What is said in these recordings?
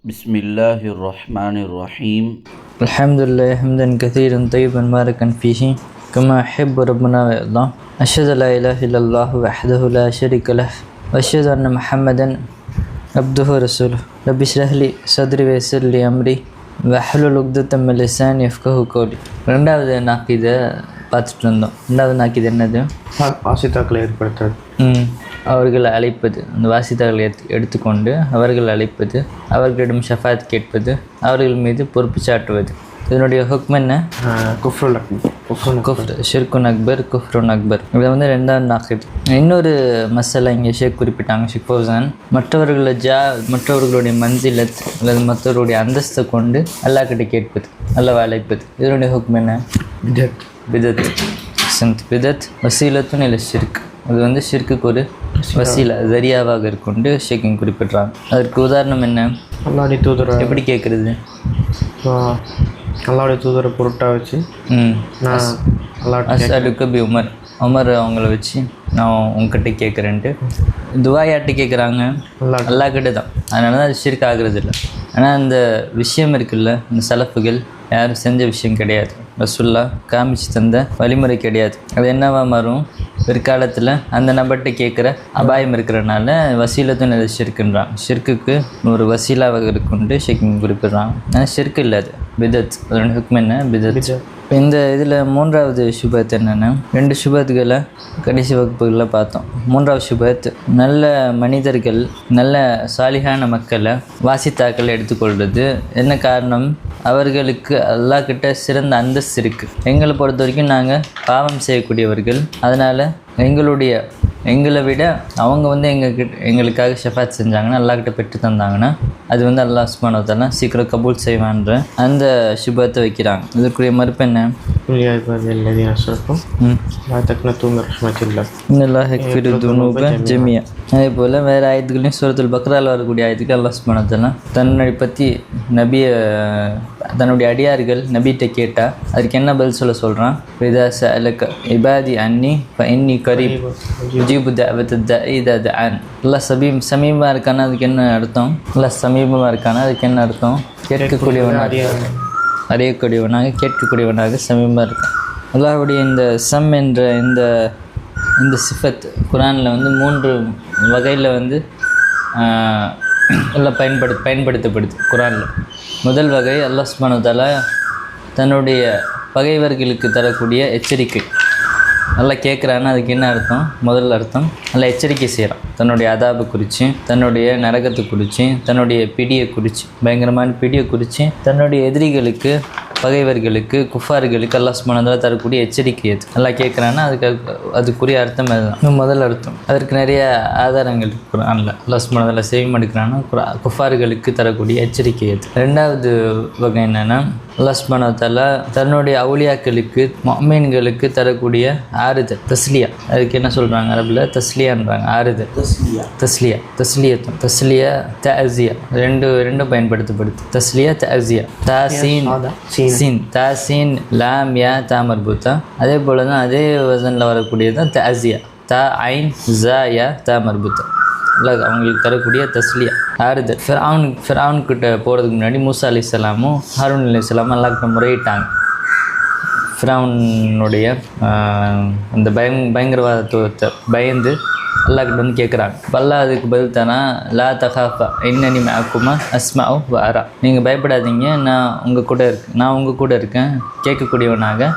بسم الله الرحمن الرحيم الحمد لله حمدا كثيرا طيبا مباركا فيه كما يحب ربنا ويرضى أشهد لا إله إلا الله وحده لا شريك له وأشهد أن محمدا عبده ورسوله رب اشرح لي صدري ويسر لي أمري وأحلل عقدة من لساني يفقه قولي ரெண்டாவது நாக்கு இதை பார்த்துட்டு இருந்தோம் ரெண்டாவது நாக்கு இது என்னது ஆசித்தாக்களை ஏற்படுத்துறது ம் அவர்களை அழைப்பது அந்த வாசித்தார்களை எடுத்து எடுத்துக்கொண்டு அவர்கள் அழைப்பது அவர்களிடம் ஷஃபாத் கேட்பது அவர்கள் மீது பொறுப்பு சாட்டுவது. இதனுடைய ஹுக்ம் என்ன? குஃப்ருல் குஃப்ர் ஷிர்குன் அக்பர் குஃப்ருன் அக்பர். இதை வந்து ரெண்டாவது நாக்கிது இன்னொரு மசாலா இங்கே ஷேக் குறிப்பிட்டாங்க ஷிக் ஃபௌசான். மற்றவர்களை ஜா மற்றவர்களுடைய மந்திலத் அல்லது மற்றவர்களுடைய அந்தஸ்தை கொண்டு அல்லாஹ்கிட்ட கேட்பது அல்லாஹ் அழைப்பது. இதனுடைய ஹுக்ம் என்ன? பிதத். பிதத். பிதத். வசீலத்துன் இல்லை ஷிர்க். அது வந்து ஷிர்க்குக்கு ஒரு வசீலா ஜரியாவாக இருக்குண்டு ஷேக்கிங் குறிப்பிட்றாங்க. அதற்கு உதாரணம் என்ன? அல்லாவுடைய தூதரை எப்படி கேட்குறது? அல்லாவுடைய தூதரை பொருட்டாக வச்சு நான் அல்லாட்ட பி உமர் உமர் அவங்கள வச்சு நான் உங்ககிட்ட கேட்குறேன்ட்டு துவாயாட்டு கேட்குறாங்க. அல்லா கிட்ட தான். அதனால தான் அது ஷிர்க் ஆகுறது இல்லை ஆனால் அந்த விஷயம் இருக்குல்ல இந்த சலப்புகள் யாரும் செஞ்ச விஷயம் கிடையாது. ரசுல்லா காமிச்சு தந்த வழிமுறை கிடையாது. அது என்னவா மாறும்? பிற்காலத்தில் அந்த நபர்கிட்ட கேட்குற அபாயம் இருக்கிறனால வசீலத்தும் ஷிர்க்குன்றான் ஷிர்க்குக்கு ஒரு வசீலாவாக இருக்குன்ட்டு ஷிர்கிங் குறிப்பிடுறான். ஆனால் ஷிர்க் இல்லை அது. பிதத். அதோட ஹுக்ம் என்ன? பிதத். இந்த இதில் மூன்றாவது சுபத் என்னென்னா ரெண்டு சுபத்துகளை கடைசி வகுப்புகளில் பார்த்தோம். மூன்றாவது சுபத் நல்ல மனிதர்கள் நல்ல சாலிகான மக்களை வாசித்தாக்களை எடுத்துக்கொள்வது. என்ன காரணம்? அவர்களுக்கு அல்லாஹ் கிட்ட சிறந்த அந்தஸ்து இருக்குது எங்களை பொறுத்த வரைக்கும் நாங்கள் பாவம் செய்யக்கூடியவர்கள். அதனால் எங்களுடைய எங்களை விட அவங்க வந்து எங்கள் கிட்ட எங்களுக்காக ஷெஃபாத் செஞ்சாங்கன்னா அல்லாஹ்கிட்ட பெற்று தந்தாங்கன்னா அது வந்து அல்லா சுபானத்தெல்லாம் சீக்கிரம் கபூல் செய்வான்ற அந்த சுபத்தை வைக்கிறாங்க. இதற்குரிய மறுப்பு என்ன? அதே போல் வேறு ஆயத்துக்களையும் சுரத்தில் பக்ரால் வரக்கூடிய ஆயத்துக்கு அல்லா சுமானத்தெல்லாம் தன்னை பற்றி நபியை தன்னுடைய அடியார்கள் நபிகிட்ட கேட்டால் அதுக்கு என்ன பதில் சொல்ல சொல்கிறான் இபாதி அன்னி இப்போ இன்னி கரீப். உஜீபு தவத்து த இத அன் எல்லாம் சமீம் சமீபமாக இருக்கானா அதுக்கு என்ன அர்த்தம்? எல்லாம் சமீபமாக இருக்கானா அதுக்கு என்ன அர்த்தம்? கேட்கக்கூடியவனாக அறியக்கூடியவனாக கேட்கக்கூடியவனாக சமீபமாக இருக்கான் அல்லாஹுடைய இந்த சம் என்ற இந்த இந்த சிஃபத் குரானில் வந்து மூன்று வகையில் வந்து நல்லா எல்லாம் பயன்படு பயன்படுத்தப்படுது குரானில் முதல் வகை அல்லாஹ் சுப்ஹானஹு தன்னுடைய பகைவர்களுக்கு தரக்கூடிய எச்சரிக்கை. நல்லா கேட்குறான்னு அதுக்கு என்ன அர்த்தம்? முதல் அர்த்தம் நல்லா எச்சரிக்கை செய்கிறான் தன்னுடைய அதாபை குறித்து தன்னுடைய நரகத்தை குறித்து தன்னுடைய பிடியை குறித்து பயங்கரமான பிடியை குறித்து தன்னுடைய எதிரிகளுக்கு பகைவர்களுக்கு குஃபார்களுக்கு அல்லாஹ் சுப்ஹானஹு தரக்கூடிய எச்சரிக்கை அது நல்லா கேட்குறான்னா அதுக்கு அதுக்குரிய அர்த்தம் அதுதான். முதல் அர்த்தம். அதற்கு நிறைய ஆதாரங்கள் குரானில் அல்லாஹ் சுப்ஹானஹு செய்யும் எடுக்கிறான்னா குஃபார்களுக்கு தரக்கூடிய எச்சரிக்கை அது ரெண்டாவது வகை என்னென்னா அல்லாஹ் சுப்ஹானஹு தஆலா தன்னுடைய அவுலியாக்களுக்கு மொமீன்களுக்கு தரக்கூடிய ஆறுதல் தஸ்லியா. அதுக்கு என்ன சொல்கிறாங்க அரபில்? தஸ்லியான்றாங்க ஆறுதல். தஸ்லியா. தஸ்லியத்தும். தஸ்லியா தஅசியா ரெண்டு ரெண்டும் பயன்படுத்தப்படுது. தஸ்லியா தஅசியா தாசீன் சீன் தாசீன் லாம் யா தா மர்பூத்தா அதே போல தான் அதே வசனில் வரக்கூடியது தான் தாசியா தா ஐன் ஜா யா தா மர்பூத்தா அல்லாஹ் அவங்களுக்கு தரக்கூடிய தஸ்லியா. ஆறுதல் ஃபிரவுன் ஃபிரவுன் கிட்ட போகிறதுக்கு முன்னாடி மூசா அலி இஸ்லாமும் ஹாரூன் அலி இஸ்லாமும் அல்லாஹ்கிட்ட முறையிட்டாங்க. ஃபிரவுனுடைய அந்த பயம் பயங்கரவாதத்துவத்தை பயந்து அல்லாஹ்கிட்ட வந்து கேட்குறாங்க பல்லா அதுக்கு பதில் தானா? லா தகாஃபா இன்னனி மேக்குமா? அஸ்மாவும் வாரா நீங்கள் பயப்படாதீங்க. நான் உங்கள் கூட இருக்கு நான் உங்கள் கூட இருக்கேன். கேட்கக்கூடியவனாக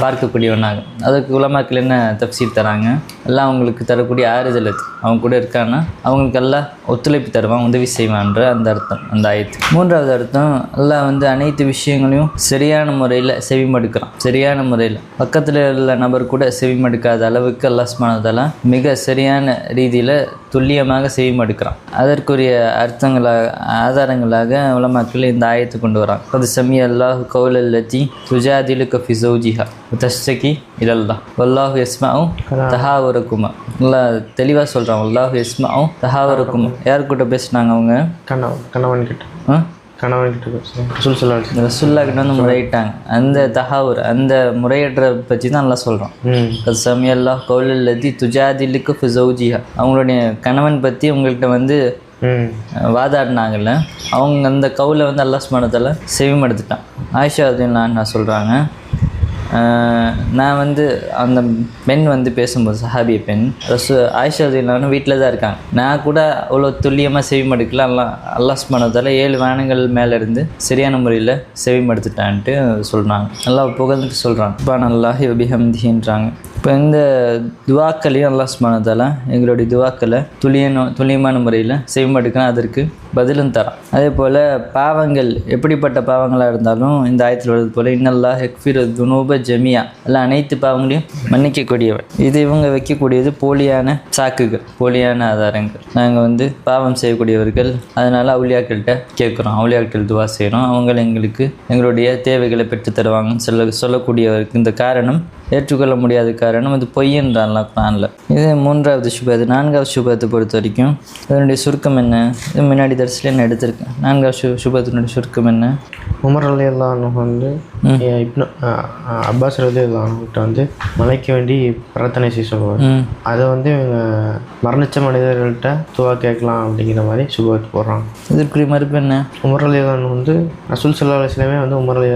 பார்க்கக்கூடியவனாக அதுக்கு உலமாக்கள் என்ன தப்சீர் தராங்க? எல்லாம் அவங்களுக்கு தரக்கூடிய ஆறுதல் அது அவங்க கூட இருக்கான்னா அவங்களுக்கு எல்லாம் ஒத்துழைப்பு தருவான் உதவி செய்வான்ற அந்த அர்த்தம் அந்த ஆயத்து. மூன்றாவது அர்த்தம் எல்லாம் வந்து அனைத்து விஷயங்களையும் சரியான முறையில் செவிமடுக்கிறான். சரியான முறையில். பக்கத்தில் உள்ள நபர் கூட செவிமடுக்காத அளவுக்கு அல்லாஹ் மிக சரியான ரீதியில் துல்லியமாக செவிமடுக்கிறான் அதற்குரிய அர்த்தங்களாக ஆதாரங்களாக உலமாக்கள் இந்த ஆயத்தை கொண்டு வராங்க. அது சமி அல்லாஹ் கவுல் லத்தி துஜாதிலு கஃபி ஜௌஜிஹா தஷ்டகி இல்லல்லா வல்லாஹு எஸ்மாவும் தஹாவரக்குமா நல்லா தெளிவாக சொல்கிறான் வல்லாஹு எஸ்மாவும் தஹாவரக்குமா யார் கூட பேசுனாங்க அவங்க? கணவன் கணவன் கிட்ட ஆ? கணவன் கிட்ட பேசுகிறேன் சுல் சொல்லாச்சு ரசுல்லா கிட்ட வந்து முறையிட்டாங்க. அந்த தஹாவூர் அந்த முறையீட்டை பற்றி தான் நல்லா சொல்கிறோம் சமி அல்லாஹ் கவுலல்லதி துஜாதிலுக்கு ஃபிசௌஜிஹா அவங்களுடைய கணவன் பற்றி உங்கள்கிட்ட வந்து வாதாடினாங்கல்ல அவங்க அந்த கவுல வந்து அல்லாஹ் சுப்ஹானஹு செவிமடுத்துட்டான். ஆயிஷா நான் நான் சொல்கிறாங்க நான் வந்து அந்த பெண் வந்து பேசும்போது சஹாபிய பெண் ரசு ஆயிஷா இல்லாமல் வீட்டில் தான் இருக்காங்க. நான் கூட அவ்வளோ துல்லியமாக செவிமடுக்கல அல்லா அல்லாஸ் பண்ணதால் ஏழு வானங்கள் மேலே இருந்து சரியான முறையில் செவிமடுத்துட்டான்ட்டு சொல்கிறாங்க நல்லா புகழ்ந்துட்டு சொல்கிறாங்க இப்போ நல்லா அபிஹம்தின்றாங்க இப்போ இந்த துவாக்களையும் அல்லாஹ் சுப்ஹானஹு எங்களுடைய துவாக்களை துல்லியன துல்லியமான முறையில் செவிமடுக்கணும் அதற்கு பதிலும் தரான். அதே போல் பாவங்கள் எப்படிப்பட்ட பாவங்களாக இருந்தாலும் இந்த ஆயத்தில் வருது போல் இன்னல்லா ஹெக்ஃபிர் துனூப ஜமியா எல்லாம் அனைத்து பாவங்களையும் மன்னிக்கக்கூடியவன் இது இவங்க வைக்கக்கூடியது போலியான சாக்குகள் போலியான ஆதாரங்கள். நாங்கள் வந்து பாவம் செய்யக்கூடியவர்கள். அதனால் அவுளியாக்கள்கிட்ட கேட்குறோம். அவுளியாக்கள் துவா செய்கிறோம் அவங்க எங்களுக்கு எங்களுடைய தேவைகளை பெற்று தருவாங்கன்னு சொல்ல சொல்லக்கூடியவருக்கு இந்த காரணம் ஏற்றுக்கொள்ள முடியாத காரணம் இது பொய்யன்றான்லாம் குரானில் இது மூன்றாவது சுபத்து நான்காவது சுபத்தை பொறுத்த வரைக்கும் அதனுடைய சுருக்கம் என்ன? இது முன்னாடி தரிசில நான் எடுத்திருக்கேன். நான்காவது சு சுபத்தினுடைய சுருக்கம் என்ன? உமர் அலி வந்து இப்னு அப்பாஸ் ரலி அல்லாஹ்கிட்ட வந்து மலைக்கு வேண்டி பிரார்த்தனை செய்ய சொல்லுவார் அதை வந்து இவங்க மரணிச்ச மனிதர்கள்ட்ட துவா கேட்கலாம் அப்படிங்கிற மாதிரி சுபத்து போடுறாங்க. இதற்குரிய மறுப்பு என்ன? உமர் அலி வந்து ரசூல் சல்லா அலிஸ்லாமே வந்து உமர் அலி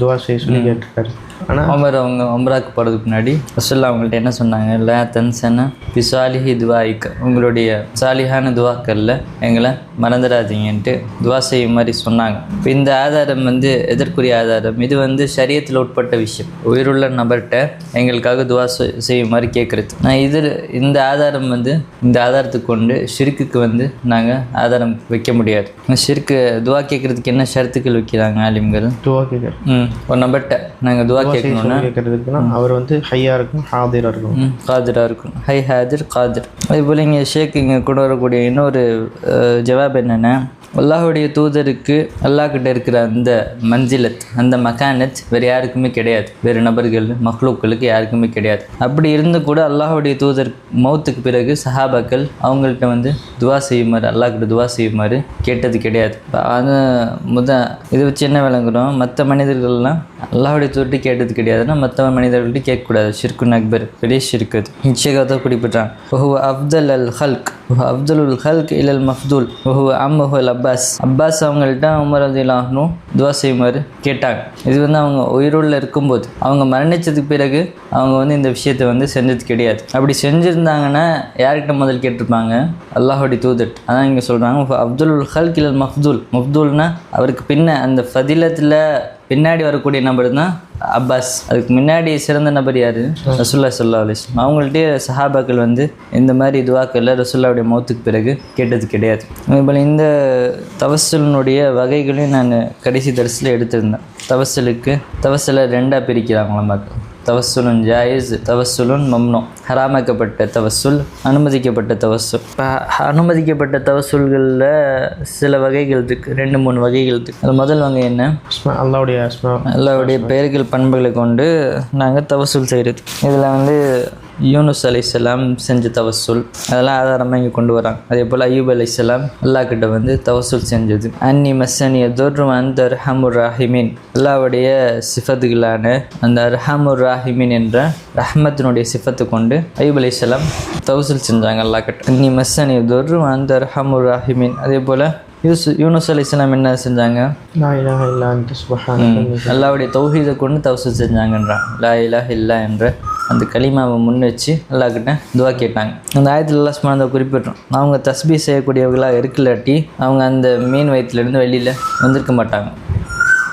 துவா செய்ய சொல்லி கேட்டிருக்காரு. ஆனால் அவர் அவங்க உம்ராக்கு போகிறதுக்கு முன்னாடி ரசூல்லா அவங்கள்ட்ட என்ன சொன்னாங்க? லா தன்சன பிசாலிஹி துவாய்க்க உங்களுடைய சாலிஹான துவாக்கல்ல எங்களை மறந்துடாதீங்கன்ட்டு துவா செய்யும் மாதிரி சொன்னாங்க. இப்போ இந்த ஆதாரம் வந்து எதற்குரிய ஆதாரம்? இது வந்து சரியத்தில் உட்பட்ட விஷயம். உயிருள்ள நபர்கிட்ட எங்களுக்காக துவா செய்- செய்யும் மாதிரி கேட்குறது நான் இதில் இந்த ஆதாரம் வந்து இந்த ஆதாரத்துக்கு கொண்டு ஷிர்க்குக்கு வந்து நாங்கள் ஆதாரம் வைக்க முடியாது. ஷிர்க்கு துவா கேட்குறதுக்கு என்ன ஷரத்துக்கள் வைக்கிறாங்க ஆலிம்கள்? துவா கேட்குற ம் ஒரு நபர்கிட்ட நாங்கள் துவா கேட்கணும்னா கேட்கறதுக்குன்னா அவர் வந்து ஹையாக இருக்கும் ஹாதிராக இருக்கும். காதிராக இருக்கும். ஹை ஹாதிர் காதிர். அதே போல் இங்கே ஷேக் இங்கே கொண்டு வரக்கூடிய இன்னொரு அஹ், ஜவாப் என்னென்னா அல்லாஹுடைய தூதருக்கு அல்லாஹ்கிட்ட இருக்கிற அந்த மஞ்சிலத் அந்த மக்கானத் வேறு யாருக்குமே கிடையாது. வேறு நபர்கள் மக்ளூக்களுக்கு யாருக்குமே கிடையாது. அப்படி இருந்து கூட அல்லாஹுடைய தூதர் மௌத்துக்கு பிறகு சஹாபாக்கள் அவங்கள்ட்ட வந்து துவா செய்யுமாறு அல்லாஹ்கிட்ட துவா செய்யுமாறு கேட்டது கிடையாது. அது முத இதை வச்சு என்ன விளங்குறோம்? மற்ற மனிதர்கள்லாம் அல்லாஹுடைய தூர்ட்டு கேட்டது கிடையாதுன்னா மற்ற மனிதர்கள்ட்ட கேட்கக்கூடாது. ஷிர்குன் அக்பர் பெரிய ஷிர்கது நிச்சயத்தை குறிப்பிட்டான் ஒஹுவ அப்தல் அல் ஹல்க் அப்துல் ஹல்க் இலல் மஃப்துல் ஒஹுவ அம்முஹு அல் அப்பாஸ். அப்பாஸ் அவங்கள்ட்ட உமர் ரதிலாகனும் துவா செய்யுமாறு கேட்டாங்க. இது வந்து அவங்க உயிருள்ள இருக்கும்போது. அவங்க மரணிச்சதுக்கு பிறகு அவங்க வந்து இந்த விஷயத்தை வந்து செஞ்சது கிடையாது. அப்படி செஞ்சுருந்தாங்கன்னா யார்கிட்ட முதல் கேட்டிருப்பாங்க? அல்லாஹோடி தூதர் அதான் இங்கே சொல்கிறாங்க அப்துல் ஹல் கிலல் மஃப்துல். மஃப்துல்னா அவருக்கு பின்ன அந்த ஃபதிலத்தில் பின்னாடி வரக்கூடிய நபர் தான் அப்பாஸ். அதுக்கு முன்னாடி சிறந்த நபர் யார்? ரசுல்லா சொல்லா அலிஸ் அவங்கள்ட்டே சஹாபாக்கள் வந்து இந்த மாதிரி துவாக்கல்ல ரசுல்லாவுடைய மௌத்துக்கு பிறகு கேட்டது கிடையாது. இப்போ இந்த தவசலினுடைய வகைகளையும் நான் கடைசி தரிசில் எடுத்திருந்தேன். தவசலுக்கு தவசலை ரெண்டாக பிரிக்கிறாங்களா மக்கள் தவசுலுன் ஜாயிஸ் தவசுலுன் மம்னோ. ஹராமாக்கப்பட்ட தவசுல் அனுமதிக்கப்பட்ட தவசுல். இப்போ அனுமதிக்கப்பட்ட தவசுல்களில் சில வகைகள் இருக்குது ரெண்டு மூணு வகைகள் இருக்குது அது முதல் வகை என்ன? அல்லாவுடைய அல்லாவுடைய பெயர்கள் பண்புகளை கொண்டு நாங்கள் தவசுல் செய்கிறது இதில் வந்து யூனுஸ் அலைஹிஸ்ஸலாம் செஞ்ச தவசுல் அதெல்லாம் ஆதாரமாக இங்கே கொண்டு வராங்க. அதே போல் அய்யூப் அலைஹிஸ்ஸலாம் அல்லாஹ் கிட்ட வந்து தவசுல் செஞ்சது. அன்னி மஸ்ஸனிய தோற்று அந்த அர்ஹமுர் ராஹிமீன். அல்லாவுடைய சிஃபத்துகளான அந்த அர்ஹமுர் ராஹிமீன் என்ற ரஹ்மத்தினுடைய சிஃபத்தை கொண்டு அய்யூப் அலைஹிஸ்ஸலாம் தவசுல் செஞ்சாங்க அல்லாஹ் கிட்ட. அன்னி மஸ்ஸனிய தோற்று அந்த அர்ஹமுர் ராஹிமீன். அதே போல் யூஸ் யூனுஸ் அலைஹிஸ்ஸலாம் என்ன செஞ்சாங்க? அல்லாவுடைய தௌஹீதை கொண்டு தவசல் செஞ்சாங்கன்றான் லா இலாஹ இல்லா என்ற அந்த களிமாவை முன் வச்சு அல்லாக்கிட்ட துவா கேட்டாங்க. அந்த ஆயத்தில் அல்லா சுமாந்த குறிப்பிட்டோம் அவங்க தஸ்பீ செய்யக்கூடியவர்களாக இருக்கலாட்டி அவங்க அந்த மீன் வயிற்றுலேருந்து வெளியில் வந்திருக்க மாட்டாங்க.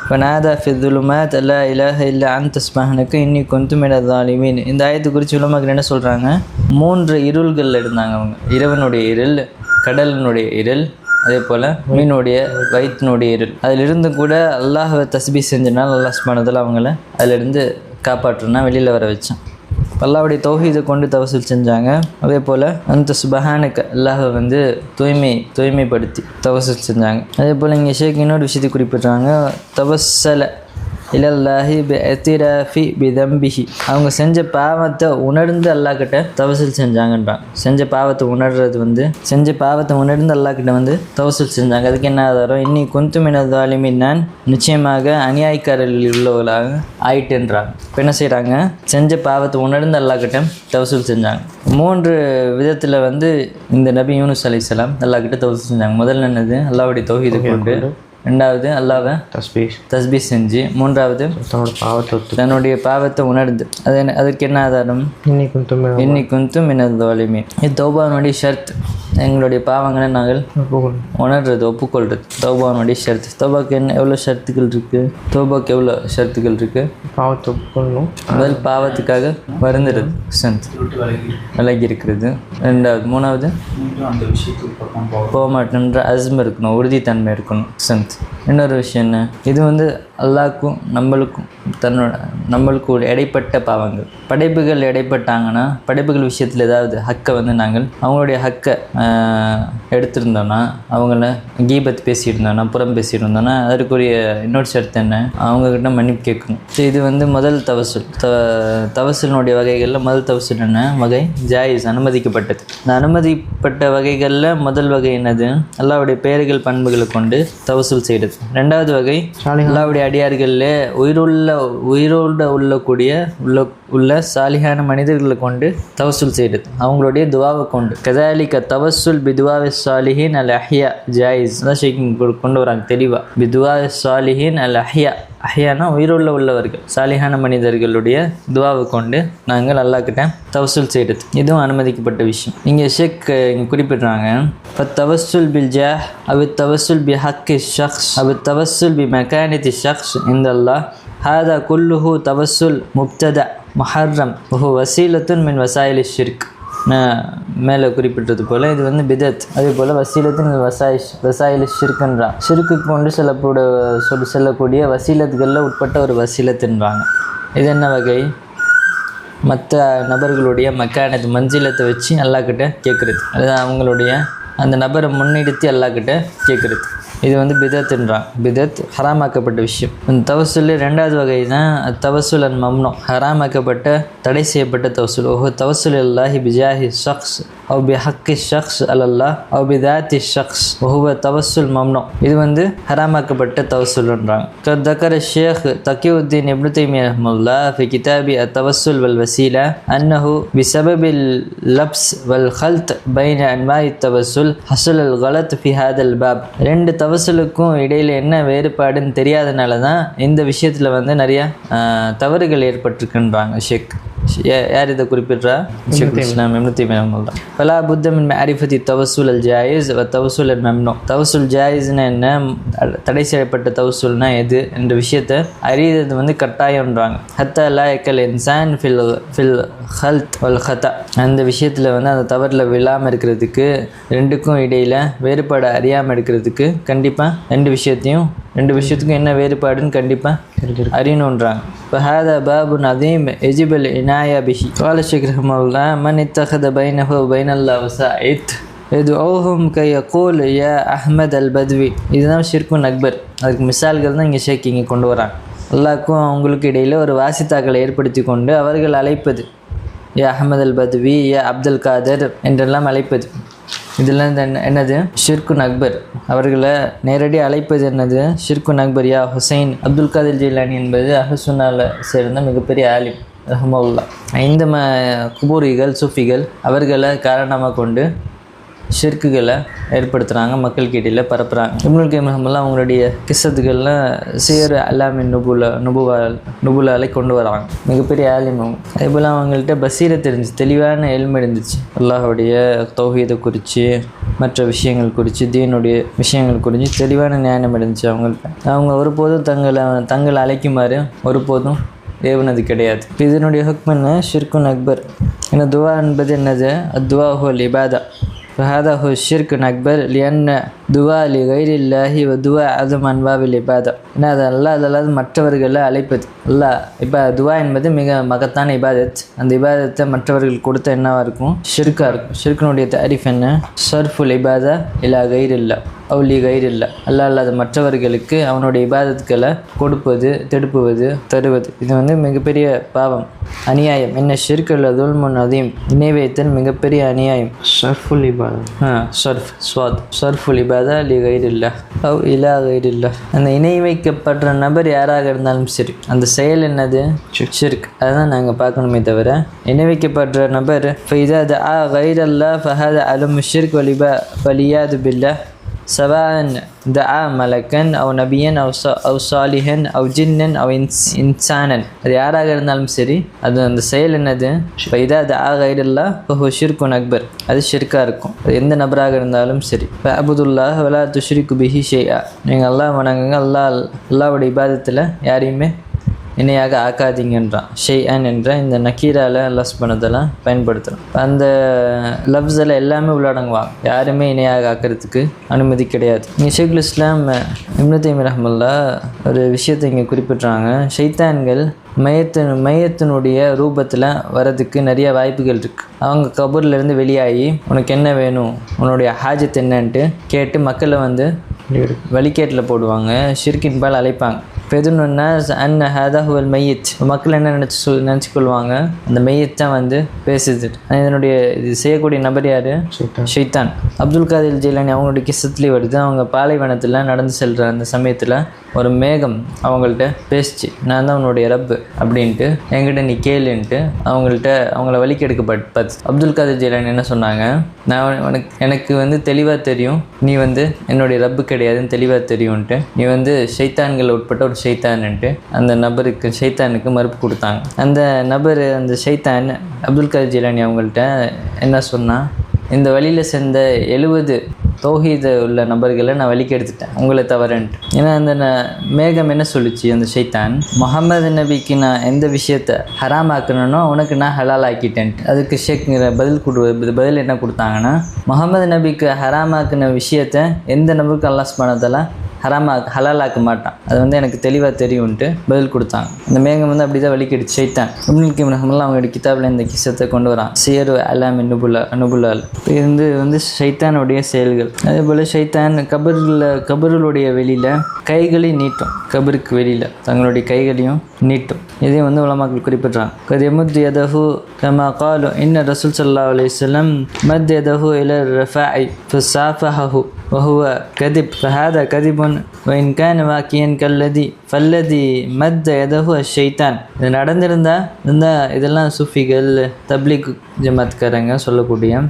இப்போ நாதா ஃபிதுலுமாத் அல்லா இலாஹ இல்லா அந்த ஸ்மஹனுக்கு இன்னி கொந்து மீன் இந்த ஆயத்தை குறித்து உலமாக்கள் என்ன சொல்கிறாங்க மூன்று இருள்களில் இருந்தாங்க அவங்க. இரவனுடைய இருள் கடலினுடைய இருள் அதே போல் மீனுடைய வயிற்றினுடைய இருள். அதிலிருந்து கூட அல்லாஹ்வை தஸ்பீ செஞ்சனால அல்லாஹ் சுப்ஹானஹு அவங்கள அதிலிருந்து காப்பாற்றுனா வெளியில் வர வச்சான். அல்லாவுடைய தௌஹீதை கொண்டு தவசல் செஞ்சாங்க. அதே போல் அந்த சுபஹானுக்கு அல்லாஹை வந்து தூய்மை தூய்மைப்படுத்தி தவசல் செஞ்சாங்க. அதே போல் இங்கே ஷேக் இன்னொரு விஷயத்தை குறிப்பிட்றாங்க. தவசலை இலல்லாஹி எத்திராஃபி பிதம்பிஹி. அவங்க செஞ்ச பாவத்தை உணர்ந்து அல்லாஹ்கிட்ட தவசல் செஞ்சாங்கன்றான். செஞ்ச பாவத்தை உணர்றது வந்து செஞ்ச பாவத்தை உணர்ந்து அல்லாஹ்கிட்ட வந்து தவசல் செஞ்சாங்க. அதுக்கு என்ன ஆதாரம்? இன்னி குந்துமின வாலிமி நான் நிச்சயமாக அநியாயக்காரர்களில் உள்ளவர்களாக ஆயிட்டுன்றாங்க இப்போ என்ன செய்கிறாங்க செஞ்ச பாவத்தை உணர்ந்து அல்லாஹ்கிட்ட தவசல் செஞ்சாங்க. மூன்று விதத்தில் வந்து இந்த நபி யூனுஸ் அலைஹிஸ்ஸலாம் அல்லாஹ்கிட்ட தவசல் செஞ்சாங்க. முதல்ல என்னது? அல்லாவுடைய தொகுதி கொண்டு ரெண்டாவது அல்லாவை தஸ்பீஸ் தஸ்பீ செஞ்சு மூன்றாவது தன்னோட பாவத்தை தன்னுடைய பாவத்தை உணர்ந்து அது என்ன அதற்கு என்ன ஆதாரம்? இன்னைக்கு தும்மே இன்னி குந்தும் மினது வலிமை இது தௌபானுடைய ஷர்த். எங்களுடைய பாவங்களை நாங்கள் உணர்றது ஒப்புக்கொள்றது. தௌபானுடைய ஷர்த். தௌபாக்கு என்ன எவ்வளோ ஷர்த்துகள் இருக்குது தௌபாக்கு எவ்வளோ ஷர்த்துகள் இருக்குது பாவத்தை ஒப்புக்கொள்ளணும் முதல் பாவத்துக்காக வருந்துறது சந்த் விலகி இருக்கிறது ரெண்டாவது மூணாவது? போக மாட்டேன்ற அஸ்ம இருக்கணும் உறுதித்தன்மை இருக்கணும் சந்த் இன்னொரு விஷயம் என்ன? இது வந்து அல்லாஹ்க்கும் நம்மளுக்கும் தன்னோட நம்மளுக்கு ஒரு இடைப்பட்ட பாவங்கள். படைப்புகள் இடைப்பட்டாங்கன்னா படைப்புகள் விஷயத்தில் ஏதாவது ஹக்கை வந்து நாங்கள் அவங்களுடைய ஹக்கை எடுத்திருந்தோன்னா அவங்கள கீபத் பேசியிருந்தோன்னா புறம் பேசியிருந்தோன்னா அதற்குரிய இன்னொரு ஷர்த் என்ன? அவங்கக்கிட்ட மன்னிப்பு கேட்கணும். So இது வந்து முதல் தவசுல். த தவசுலினுடைய வகைகளில் முதல் தவசுல் என்ன? வகை ஜாயிஸ் அனுமதிக்கப்பட்டது. இந்த அனுமதிப்பட்ட வகைகளில் முதல் வகை என்னது? அல்லாவுடைய பெயர்கள் பண்புகளை கொண்டு தவசுல் செய்கிறது. ரெண்டாவது வகை அல்லாவுடைய அடியார்களில் உயிருள்ள உயிரோடு உள்ளக்கூடிய உள்ள உள்ள சாலிகான மனிதர்களை கொண்டு தவசுல் செய்கிறது அவங்களுடைய துவாவை கொண்டு. கதாலிக்க தவசுல் பிதுவாவை சாலிஹின் அல் அஹ்யா ஜாயிஸ் தான் கொண்டு வராங்க தெளிவாக பிதுவா சாலிஹின் அல் அஹ்யா அஹ்யானா உயிருள்ள உள்ளவர்கள் சாலிகான மனிதர்களுடைய துவாவை கொண்டு நாங்கள் அல்லாக்கிட்ட தவசுல் செய்கிறது இதுவும் அனுமதிக்கப்பட்ட விஷயம். இங்கே ஷேக் இங்கே குறிப்பிடுறாங்க இப்போ தவசுல் பில் ஜா அவு தவசுல் பி ஹக்கி ஷக்ஸ் அவு தவசுல் பி மெக்கானிதி ஷக்ஸ் இந்த அல்லா ஹாதா குல்லுஹு தவசுல் முப்தத மஹர்ரம் ஹு வசீலத்துன் மின் வசாயிலி ஷிர்க். மேலே குறிப்பிட்டது போல் இது வந்து பிதத். அதே போல் வசீலத்தின் வசாய் வசாயில் ஷிர்க்குன்றான் ஷிர்க்கு கொண்டு செல்லப்பட சொல்லி செல்லக்கூடிய வசீலத்துகளில் உட்பட்ட ஒரு வசீலத்துன்றாங்க இது என்ன வகை? மற்ற நபர்களுடைய மக்கானது மஞ்சிலத்தை வச்சு அல்லாக்கிட்ட கேட்குறது அதுதான் அவங்களுடைய அந்த நபரை முன்னெடுத்து அல்லாக்கிட்ட கேட்குறது இது வந்து பிதத்துன்றான் பிதத் ஹராமாக்கப்பட்ட விஷயம். இந்த தவசுல ரெண்டாவது வகை தான் தவசுல் அன் மம்னோ. ஹராமாக்கப்பட்ட தடை செய்யப்பட்ட தவசுல். ஓஹோ தவசுல் அல்லாஹி பிஜாஹி சக்ஸ் அவு பி ஹக்கி ஷக்ஸ் அல்லல்லா அவு பி தாத்தி ஷக்ஸ் ஒஹுவ தவசுல் மம்னோ இது வந்து ஹராமாக்கப்பட்ட தவசுல்ன்றாங்க தக்கர ஷேக் தக்கியுத்தீன் இப்னு தைமியா ரஹ்மல்லா في كتاب التوسل والوسيلة أنه بسبب اللبس والخلط بين أنواع التوسل حصل الغلط في هذا الباب ரெண்டு தவசலுக்கும் இடையில என்ன வேறுபாடுன்னு தெரியாதனால தான் இந்த விஷயத்தில் வந்து நிறைய ஆஹ், தவறுகள் ஏற்பட்டிருக்குன்றாங்க ஷேக் யார் இதை இப்னு தைமியா ரஹ்மல்லா ஃபலா புத்த மின் மஅரிஃபதி தவசுல் அல் ஜாயிஸ் வ தவசுல் மம்னு தவசுல் ஜாயிஸ்னா என்ன? தடை செய்யப்பட்ட தவசுல்னா எது என்ற விஷயத்தை அறியறது வந்து கட்டாயம்ன்றாங்க. ஹத்தா லா எக்கல் இன்சான் ஃபில் ஃபில் ஹல்த் வல் ஹத்தா அந்த விஷயத்தில் வந்து அந்த தவறில் விழாமல் இருக்கிறதுக்கு ரெண்டுக்கும் இடையில் வேறுபாடு அறியாமல் இருக்கிறதுக்கு கண்டிப்பாக ரெண்டு விஷயத்தையும் ரெண்டு விஷயத்துக்கும் என்ன வேறுபாடுன்னு கண்டிப்பாக அறியணுன்றாங்க. இப்போ ஹாதா பாபு நதீம் எஜிபல் இனாயா பிஹி கால ஷேக் ரஹமுல்லா மன் இத்தஹத பைனஹு பைனல்லா வசாயித் يدعوهم كي يقول يا அஹ்மத் அல் பத்வி இதுதான் ஷிர்குன் அக்பர் அதுக்கு மிசால்கள் தான் இங்கே ஷேக் இங்கே கொண்டு வராங்க அல்லாஹ்க்கும் அவங்களுக்கு இடையில் ஒரு வாசித்தாக்களை ஏற்படுத்தி கொண்டு அவர்கள் அழைப்பது ஏ அஹ்மத் அல் பத்வி ஏ அப்துல் காதர் என்றெல்லாம் அழைப்பது இதெல்லாம் இந்த என்ன- என்னது? ஷிர்குன் அக்பர் அவர்களை நேரடி அழைப்பது என்னது? ஷிர்குன் அக்பர் யா ஹுசைன் அப்துல் காதிர் ஜெயிலானி என்பது அஹசுனால சேர்ந்த மிகப்பெரிய ஆலிம் ரஹமுல்லா இந்த ம குபூரிகள் சூஃபிகள் அவர்களை காரணமாக கொண்டு ஷிர்க்குகளை ஏற்படுத்துகிறாங்க மக்களுக்கு இடையில் பரப்புகிறாங்க இம்னுல் கைம் அவங்களுடைய கிசத்துக்கள்லாம் சேர் அல்லாமின் நுபுல நுபுவா நுபுலாலை கொண்டு வராங்க. மிகப்பெரிய ஆலிமம். அதே போல் அவங்கள்ட்ட பசீரை தெரிஞ்சு தெளிவான எல்மை இருந்துச்சு. அல்லாஹுடைய தொகையதை குறித்து மற்ற விஷயங்கள் குறித்து தீனுடைய விஷயங்கள் குறித்து தெளிவான ஞானம் இருந்துச்சு அவங்கள்ட்ட. அவங்க ஒருபோதும் தங்களை தங்களை அழைக்குமாறு ஒருபோதும் ஏவுனது கிடையாது. இதனுடைய ஹுக்ம் ஷிர்குன் அக்பர். ஏன்னா துவா என்பது என்னது? அத்வா ஹுல் இபாதா. فهذا هو الشرك الأكبر لأن துவா அலி கைரில்லாஹி துவா அதும் அன்பாவில் இபாதம் ஏன்னா அது அல்லா அதல்லாது மற்றவர்களை அழைப்பது. அல்லா இப்போ துவா என்பது மிக மகத்தான இபாதத். அந்த இபாதத்தை மற்றவர்கள் கொடுத்த என்னவா இருக்கும்? ஷிர்கா இருக்கும். ஷிர்கனுடைய தாரிஃப் என்ன? சர்ஃபுல் இபாதா இல்லா கைரில்லா அவுலி கைரில்லா அல்லா அல்லாத மற்றவர்களுக்கு அவனுடைய இபாதத்துக்களை கொடுப்பது தெடுப்புவது தருவது. இது வந்து மிகப்பெரிய பாவம். அநியாயம். என்ன? ஷிர்குல் துல்முன் அதையும் இணை வைத்தல் மிகப்பெரிய அநியாயம். ஷர்ஃபுல் இபாதம் ஆ சர்ஃப் ஸ்வாத். சர்ஃபுல் இபாதா லி கைரில்லா அவ் இலா கைரில்லா அந்த இணை வைக்கப்படுற நபர் யாராக இருந்தாலும் சரி அந்த செயல் என்னது? ஷிர்க் அதுதான் நாங்கள் பார்க்கணுமே தவிர இணை வைக்கப்படுற நபர் ஃபைதா த ஆ கைரல்லா ஃபஹாத அலும் ஷிர்க் வலிபா வலியாது பில்லா سواء دعا ملكا أو نبيا أو ص- أو صالحا أو جنا أو إنس- إنسانا அது யாராக இருந்தாலும் சரி அது அந்த செயல் என்னது ஃபைதா அது ஆ கைரல்லா இப்போ ஷிர்குன் அக்பர் அது ஷிர்காக இருக்கும் அது எந்த நபராக இருந்தாலும் சரி இப்போ அபுதுல்லா வலா துஷ்ரிக்கு பிஹி ஷேயா நீங்கள் அல்லாஹ் வணங்குங்க அல்லாஹ் அல்லாவோட இபாதத்தில் யாரையுமே இணையாக ஆக்காதீங்கன்றான் ஷெய் அன் என்ற இந்த நக்கீரால லஸ் பண்ணதெல்லாம் பயன்படுத்துகிறோம் அந்த லவ்ஸில் எல்லாமே உள்ளடங்குவாங்க யாருமே இணையாக ஆக்கிறதுக்கு அனுமதி கிடையாது. இங்கே ஷேகுல் இஸ்லாம் இப்னு தைமி ரஹ்மல்லா ஒரு விஷயத்தை இங்கே குறிப்பிட்றாங்க. ஷைத்தான்கள் மையத்து மையத்தினுடைய ரூபத்தில் வரதுக்கு நிறைய வாய்ப்புகள் இருக்குது அவங்க கபூர்லேருந்து வெளியாகி உனக்கு என்ன வேணும்? உன்னுடைய ஹாஜத் என்னன்ட்டு கேட்டு மக்களை வந்து வழிகேட்டில் போடுவாங்க. ஷிர்கின் பால் அழைப்பாங்க. பெதுன்னா அன் ஹதா ஹுவல் மையத் மக்கள் என்ன நினச்சி சொல் நினச்சி கொள்வாங்க? அந்த மையத் தான் வந்து பேசுது. இதனுடைய இது செய்யக்கூடிய நபர் யார்? ஷைத்தான். அப்துல் காதிர் ஜெயிலானி அவங்களுடைய கிசத்துலேயே வருது. அவங்க பாலைவனத்தில் நடந்து செல்கிற அந்த சமயத்தில் ஒரு மேகம் அவங்கள்ட்ட பேசிச்சு. நான் தான் உன்னுடைய ரப்பு அப்படின்ட்டு. என்கிட்ட நீ கேளுன்ட்டு. அவங்கள்ட்ட அவங்கள வழிக்கெடுக்கப்பட்டு பார்த்து அப்துல் காதிர் ஜெயிலானி என்ன சொன்னாங்க? நான் உன- உனக்கு எனக்கு வந்து தெளிவாக தெரியும். நீ வந்து என்னுடைய ரப்பு கிடையாதுன்னு தெளிவாக தெரியும்ன்ட்டு. நீ வந்து ஷைத்தான்கள் உட்பட்ட ஒரு ஷைத்தான்ன்ட்டு அந்த நபருக்கு ஷைத்தானுக்கு மறுப்பு கொடுத்தாங்க. அந்த நபர் அந்த ஷைத்தான் அப்துல் காதிர் ஜிலானி அவங்கள்ட்ட என்ன சொன்னால் இந்த வழியில் சேர்ந்த எழுபது தௌஹீத உள்ள நபர்களை நான் வழிக்கு எடுத்துட்டேன். உங்களை தவறன்ட்டு. ஏன்னா அந்த மேகம் என்ன சொல்லுச்சு அந்த ஷைத்தான்? முகமது நபிக்கு நான் எந்த விஷயத்த ஹராம் ஆக்கணும்னோ உனக்கு நான் ஹலால் ஆக்கிட்டேன்ட்டு. அதுக்கு ஷேக்ங்கிற பதில் கொடு பதில் என்ன கொடுத்தாங்கன்னா முகமது நபிக்கு ஹராம் ஆக்கின விஷயத்த எந்த நபருக்கு அல்லாஸ் பண்ணதெல்லாம் ஹராமா ஹலாலாக்க மாட்டான். அது வந்து எனக்கு தெளிவாக தெரியும்ன்ட்டு பதில் கொடுத்தாங்க இந்த மேகம் வந்து அப்படி தான் வலிக்கிடுச்சு சைத்தான் இப்னுல் மிருகமெல்லாம் அவங்களுடைய கிதாபில் இந்த கிசத்தை கொண்டு வரான். சியரு அலாம் நுபுல்லா. நுபுல்லால் இது வந்து வந்து ஷைத்தானுடைய செயல்கள். அதே போல் ஷைத்தான் கபரில் கபருளுடைய வெளியில் கைகளை நீட்டும். கபருக்கு வெளியில். தங்களுடைய கைகளையும் நீட்டும் இதையும் வந்து உலமாக்கள் குறிப்பிட்றாங்க கது எமுத் யதஹு கமா காலு இன்ன ரசூல் சல்லா அலையம் மத் யதஹு இல ரஃபாஇ ஃபசாஃபஹு وهو كذب فهذا كذب وإن كان واقعا كالذي ஃபல்லதி மத் எதகு ஷெய்தான் இது நடந்திருந்தால் இருந்தால் இதெல்லாம் சுஃபிகள் தப்லிக் ஜமாத்காரங்க சொல்லக்கூடிய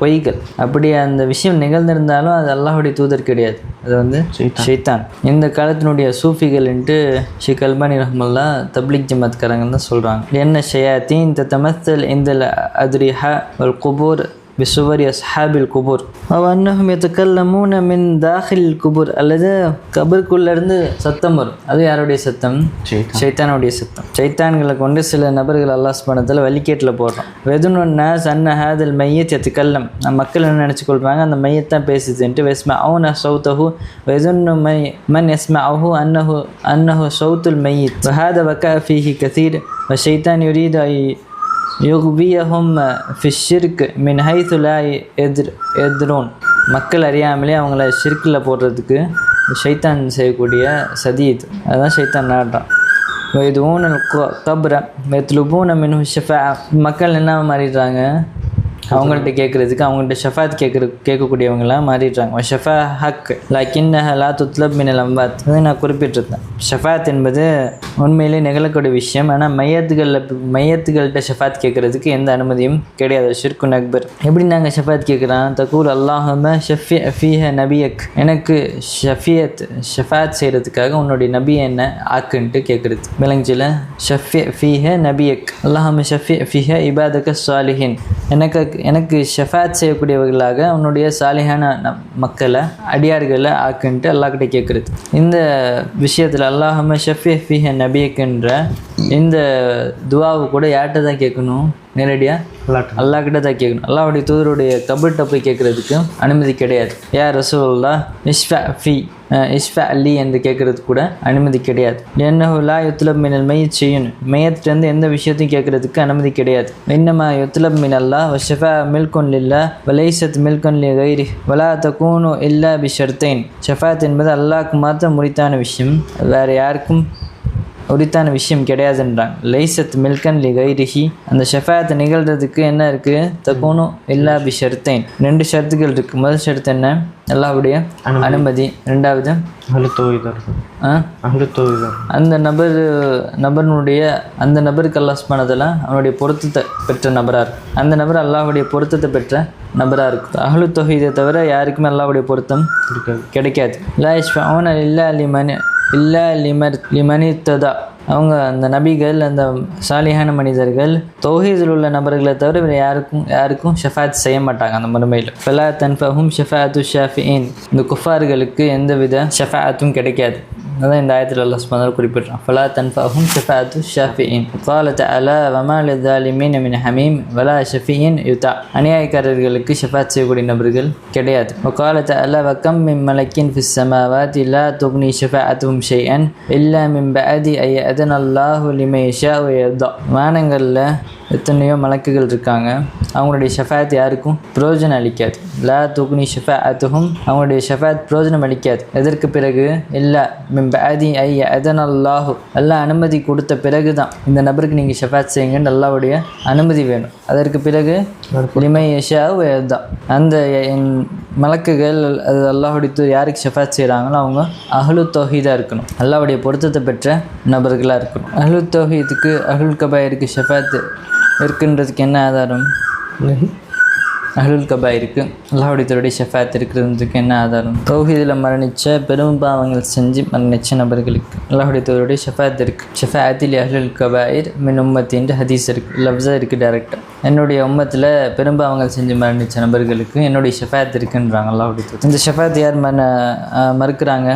பொய்கள். அப்படி அந்த விஷயம் நிகழ்ந்திருந்தாலும் அது அல்லாஹுடைய தூதர் கிடையாது. அது வந்து ஷெய்தான் இந்த காலத்தினுடைய சூஃபிகள்ன்ட்டு ஷி அல்பானி ரஹ்மல்லா தப்லிக் ஜமாத்காரங்க தான் சொல்கிறாங்க என்ன ஷயாத்தீன் தமத்தல் இந்த அதுரிஹா ஒரு குபூர் بصور أصحاب القبور أو أنهم يتكلمون من داخل القبور அல்லது கபருக்குள்ள இருந்து சத்தம் வரும் அது யாருடைய சத்தம் சைத்தானுடைய சத்தம் சைத்தான்களை கொண்டு சில நபர்கள் அல்லாஹ் சுபானத்தில் வலிக்கேட்டில் போடுறோம் வெதுன்னு சன்ன ஹேதல் மையத் எத்துக்கல்லம் நம்ம மக்கள் என்ன நினச்சி கொள்வாங்க அந்த மையத்தான் பேசுதுன்ட்டு வெஸ்மா அவுன சௌத்தஹு வெதுன்னு மை மன் எஸ்மா அஹு அன்னஹு அன்னஹு சௌத்துல் மையத் வஹாத வக்கா ஃபீஹி கதீர் வஷைத்தான் யுரீது யுக்வியஹும் யுக்பியஹும் ஃபிஷ்ஷிர்க் மின் ஹைத்து எதிர் எதிரோன். மக்கள் அறியாமலே அவங்கள ஷிர்கில் போடுறதுக்கு ஷைத்தான் செய்யக்கூடிய சதி இது. அதுதான் ஷைத்தான் நாடுறான் இதுவும் கப்ர மெத்லுபூன மின் ஷஃபா. மக்கள் என்ன மாறிடுறாங்க? அவங்கள்ட்ட கேட்குறதுக்கு அவங்கள்ட்ட ஷஃபாத் கேட்குற கேட்கக்கூடியவங்களாம் மாறிடுறாங்க. ஷஃபா ஹக். லாக்கின் லா துத்லப் மினல் அம்பாத். அதை நான் குறிப்பிட்டிருந்தேன். ஷெஃபாத் என்பது உண்மையிலே நிகழக்கூடிய விஷயம். ஆனால் மையத்துகளில் மையத்துகள்கிட்ட ஷெஃபாத் கேட்குறதுக்கு எந்த அனுமதியும் கிடையாது. ஷிர்குன் அக்பர் எப்படி நாங்கள் ஷெஃபாத் கேட்குறோம் தக்கூர் அல்லாஹம ஷஃபி ஃபீஹ நபியக். எனக்கு ஷஃபியத் ஷெஃபாத் செய்கிறதுக்காக உன்னுடைய நபியை என்ன ஆக்குன்ட்டு கேட்குறது விளங்குச்சில? ஷஃபி ஃபீஹ நபியக். அல்லாஹம ஷஃபி ஃபீஹ இபாதக சாலிஹின் எனக்கு எனக்கு ஷெஃபாத் செய்யக்கூடியவர்களாக உன்னுடைய சாலிஹான மக்களை அடியார்களை ஆக்குன்ட்டு அல்லாஹ்கிட்ட கேட்குறது இந்த விஷயத்தில் அல்லாஹம ஷஃபி ஃபீஹ நபியக்குன்ற இந்த துவாவை கூட யார்கிட்ட தான் கேட்கணும்? நேரடியாக அல்லாஹ் கிட்ட தான் கேட்கணும். அல்லாஹ்வுடைய தூதருடைய கபர்கிட்ட போய் கேட்கறதுக்கு அனுமதி கிடையாது. யா ரசூலுல்லா இஷ்ஃபா ஃபி இஷ்ஃபா அலி என்று கேட்கறதுக்கு கூட அனுமதி கிடையாது. என்னஹுலா யுத்லப் மினல் மையத் செய்யணும் மையத்துலேருந்து எந்த விஷயத்தையும் கேட்கறதுக்கு அனுமதி கிடையாது. இன்னமா யுத்லப் மினல்லா வஷஃபா மில்குன் லில்லா வலைசத் மில்குன் லி கைரி வலா தக்கூனு இல்லா பி ஷர்த்தைன். ஷஃபாத் என்பது அல்லாஹ்க்கு மாத்திரம் முறித்தான விஷயம். வேறு யாருக்கும் உரித்தான விஷயம் கிடையாதுன்றாங்க. லைசத் மில்கன் லி கைரிஹி. அந்த ஷஃபாத் நிகழ்றதுக்கு என்ன இருக்குது தக்கூனும் இல்லா பி ஷர்த்தைன். ரெண்டு ஷர்த்துகள் இருக்குது முதல் ஷர்த்து என்ன? அல்லாஹ்வுடைய அனுமதி. ரெண்டாவது? அந்த நபர் நபர்னுடைய அந்த நபருக்கு அல்லாஹ் சுப்ஹானஹு அவனுடைய பொருத்தத்தை பெற்ற நபராக இருக்கு. அந்த நபர் அல்லாஹ்வுடைய பொருத்தத்தை பெற்ற நபராக இருக்குது அஹ்லு தொஹீதை தவிர யாருக்குமே அல்லாஹ்வுடைய பொருத்தம் கிடைக்காது. லா இஷ்ஃபவுன இல்லா லிமன் இல்லை லிமர் லிமனித்ததா அவங்க அந்த நபிகள் அந்த சாலிஹான மனிதர்கள் தௌஹீதில் உள்ள நபர்களை தவிர வேறு யாருக்கும் யாருக்கும் ஷஃபாத் செய்ய மாட்டாங்க அந்த மறுமையில். ஃபலா தன்ஃபஹும் ஷஃபாத்து ஷாஃபியின் இந்த குஃபார்களுக்கு எந்தவித ஷஃபாத்தும் கிடைக்காது. அதான் இந்த ஆயத்தில் அல்லாஹ் சுப்ஹானஹு குறிப்பிட்றான் ஃபலா தன்ஃபஹும் ஷஃபாத்து ஷாஃபியின் قال تعالى وما للظالمين من حميم ولا شفيع يطاع அநியாயக்காரர்களுக்கு ஷஃபாத் செய்யக்கூடிய நபர்கள் கிடையாது وقال تعالى وكم من ملك في السماوات لا تغني شفاعتهم شيئا إلا من بعد أن يأذن الله لمن يشاء ويرضى வானங்களில் எத்தனையோ மலக்குகள் இருக்காங்க. அவங்களுடைய ஷஃபாத் யாருக்கும் பிரயோஜனம் அளிக்காது. லா துக்னி ஷஃபாத்துஹும் அவங்களுடைய ஷஃபாத் பிரயோஜனம் அளிக்காது. எதற்கு பிறகு? இல்லை மிம்பாதி ஐ அதன் அல்லாஹு. அல்லாஹ் அனுமதி கொடுத்த பிறகு தான் இந்த நபருக்கு நீங்கள் ஷஃபாத் செய்யுங்கன்னு அல்லாவுடைய அனுமதி வேணும். அதற்கு பிறகு லிமை யஷா தான் அந்த என் மலக்குகள் அது அல்லாஹுடைய யாருக்கு ஷஃபாத் செய்கிறாங்களோ அவங்க அஹ்லு தொகிதாக இருக்கணும். அல்லாவுடைய பொருத்தத்தை பெற்ற நபர்களாக இருக்கணும். அஹ்லு தௌஹீதுக்கு அஹுல் கபாயிருக்கு ஷஃபாத் இருக்குன்றதுக்கு என்ன ஆதாரம்? அஹ்லுல் கபாயிருக்கு அல்லாஹுடைய ஷெஃபாத் இருக்கிறதுக்கு என்ன ஆதாரம்? தௌஹீதில் மரணித்த பெரும் பாவங்கள் செஞ்சு மரணித்த நபர்களுக்கு அல்லாஹுடைய தூதருடைய ஷஃபாத் இருக்குது ஷஃபாத்தில் அஹ்லுல் கபாயிர் மின் உம்மத்தின்ற ஹதீஸ் இருக்குது லப்ஸா இருக்குது டேரக்டாக என்னுடைய உம்மத்தில் பெரும்பாவங்கள் செஞ்சு மரணித்த நபர்களுக்கு என்னுடைய ஷஃபாத் இருக்குன்றாங்க அல்லாஹுடைய தூதர் இந்த ஷஃபாத் யார் மன மறுக்கிறாங்க?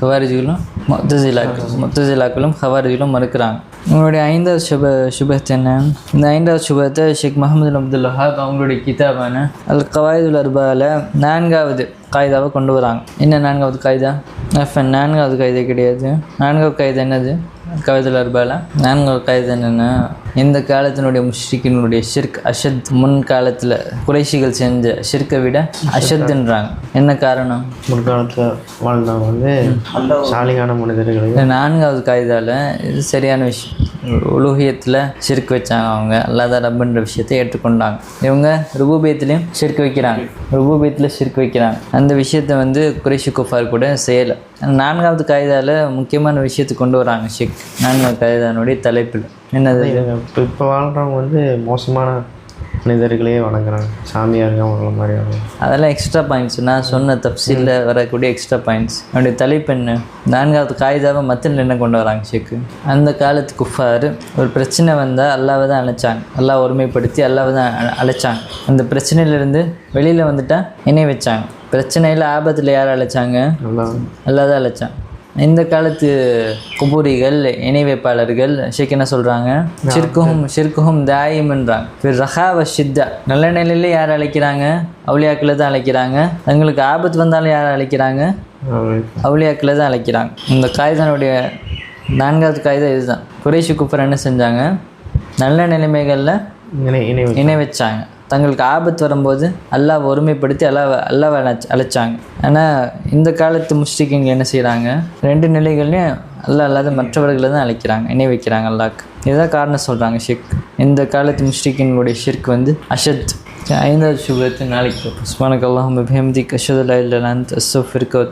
ஹவாரிஜிகளும் முத்தசிலாக்கள் முத்தசிலாக்களும் ஹவாரிஜிகளும் மறுக்கிறாங்க. உங்களுடைய ஐந்தாவது சுப சுபத்து என்ன? இந்த ஐந்தாவது சுபத்தை ஷேக் முகமது அப்துல் வஹாப் அவங்களுடைய கிதாபான அல் கவாயுல் அர்பாவில் நான்காவது காய்தாவை கொண்டு வராங்க. என்ன நான்காவது காய்தா? எஃப்என் நான்காவது காய்தா கிடையாது. நான்காவது காய்தா என்னது? கவிதல் அர்பால நான்காவது காய்தா என்னென்னா இந்த காலத்தினுடைய முஷ்ரிக்கினுடைய ஷிர்க் அஷத் முன் காலத்தில் குறைஷிகள் செஞ்ச ஷிர்க்கை விட அஷத்துன்றாங்க. என்ன காரணம்? முற்காலத்தில் வாழ்ந்தவங்க வந்து சாலிகான மனிதர்களை நான்காவது காய்தால இது சரியான விஷயம். உலூகியத்தில் ஷிர்க் வச்சாங்க அவங்க. அல்லாத ரப்புன்ற விஷயத்தை ஏற்றுக்கொண்டாங்க. இவங்க ருபூபியத்துலேயும் ஷிர்க் வைக்கிறாங்க. ருபூபியத்தில் ஷிர்க் வைக்கிறாங்க. அந்த விஷயத்தை வந்து குறைஷி குஃபார் கூட செய்யலை. நான்காவது காய்தால முக்கியமான விஷயத்தை கொண்டு வராங்க ஷிர்க் நான்காவது காய்தானுடைய தலைப்பில். என்னது இப்போ இப்போ வாழ்கிறவங்க வந்து மோசமான மனிதர்களே வணங்குறாங்க. சாமியாருங்க அவங்கள மாதிரி அதெல்லாம் எக்ஸ்ட்ரா பாயிண்ட்ஸ் நான் சொன்ன தப்சீலில் வரக்கூடிய எக்ஸ்ட்ரா பாயிண்ட்ஸ் அவனுடைய தலைப்பு என்ன? நான்காவது காய்தாவை மத்தியில் என்ன கொண்டு வராங்க ஷேக்கு? அந்த காலத்து குஃபார் ஒரு பிரச்சனை வந்தால் அல்லாவை தான் அழைச்சாங்க. அல்லாஹ் ஒருமைப்படுத்தி அல்லாவை தான் அழைச்சாங்க. அந்த பிரச்சனையிலேருந்து வெளியில் வந்துட்டா இணை வச்சாங்க. பிரச்சனையில் ஆபத்தில் யார் அழைச்சாங்க? நல்லா அல்லாஹ் தான் அழைச்சாங்க. இந்த காலத்து குபூரிகள் இணை வைப்பாளர்கள் ஷேக் என்ன சொல்கிறாங்க ஷிர்குஹும் ஷிர்குஹும் தாயிம்ன்றாங்க பிற ரஹாவ ஷித்தா. நல்ல நிலையில யார் அழைக்கிறாங்க? அவுளியாக்களை தான் அழைக்கிறாங்க. தங்களுக்கு ஆபத்து வந்தாலும் யார் அழைக்கிறாங்க? அவுளியாக்களை. தான் அழைக்கிறாங்க. இந்த காய்தானுடைய நான்காவது காய்தா இதுதான். குறைஷி குப்பர் என்ன செஞ்சாங்க? நல்ல நிலைமைகளில் இணை வச்சாங்க. தங்களுக்கு ஆபத்து வரும்போது அல்லாஹ் ஒருமைப்படுத்தி அல்லாஹ் அல்லாஹ் அழைச்ச அழைச்சாங்க. ஆனால் இந்த காலத்து முஸ்லிக்கிங்க என்ன செய்கிறாங்க ரெண்டு நிலைகள்லையும் அல்லாஹ் அல்லாத மற்றவர்களை தான் அழைக்கிறாங்க இணை வைக்கிறாங்க அல்லாக்கு இதுதான் காரணம் சொல்கிறாங்க ஷிக் இந்த காலத்து முஸ்டிக்கினுடைய ஷிர்க் வந்து அஷத். ஐந்தாவது சுபத்து நாளைக்கு. உஸ்மானுக்கு அல்லாஹ் பிஹம்திக் அஷதுல்லா இல்லா அந்த அஸ்ஸஃபிர்க